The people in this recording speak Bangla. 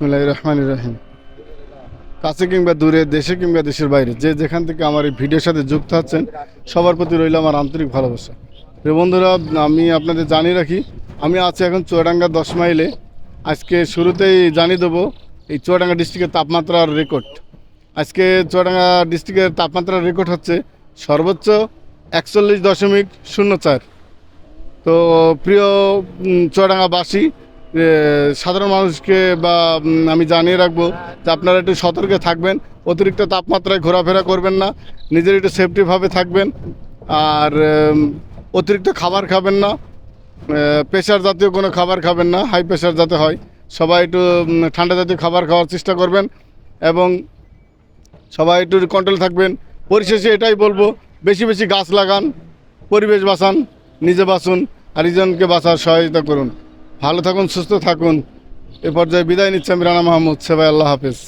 বিসমুল্লাহ রহমান রহিম কাছে কিংবা দূরে, দেশে কিংবা দেশের বাইরে, যে যেখান থেকে আমার এই ভিডিওর সাথে যুক্ত হচ্ছেন সবার প্রতি রইল আমার আন্তরিক ভালোবাসা। প্রিয় বন্ধুরা, আমি আপনাদের জানিয়ে রাখি, আমি আছি এখন চুয়াডাঙ্গা দশ মাইলে। আজকে শুরুতেই জানিয়ে দেবো, এই চুয়াডাঙ্গা ডিস্ট্রিক্টের তাপমাত্রার রেকর্ড। আজকে চুয়াডাঙ্গা ডিস্ট্রিক্টের তাপমাত্রার রেকর্ড হচ্ছে সর্বোচ্চ একচল্লিশ দশমিক শূন্য চার। তো প্রিয় চুয়াডাঙ্গাবাসী সাধারণ মানুষকে বা আমি জানিয়ে রাখব যে আপনারা একটু সতর্কে থাকবেন, অতিরিক্ত তাপমাত্রায় ঘোরাফেরা করবেন না, নিজের একটু সেফটিভাবে থাকবেন, আর অতিরিক্ত খাবার খাবেন না প্রেশার জাতীয় কোনো খাবার খাবেন না হাই প্রেশার যাতে হয়, সবাই একটু ঠান্ডা জাতীয় খাবার খাওয়ার চেষ্টা করবেন এবং সবাই একটু কন্ট্রোল থাকবেন। পরিশেষে এটাই বলব, বেশি বেশি গাছ লাগান, পরিবেশ বাঁচান, নিজে বাঁচুন, আর ইজনকে বাঁচার সহায়তা করুন। ভালো থাকুন সুস্থ থাকুন। এ পর্যায়ে বিদায় নিচ্ছি আমি রানা মাহমুদ। সেবাই আল্লাহ হাফেজ।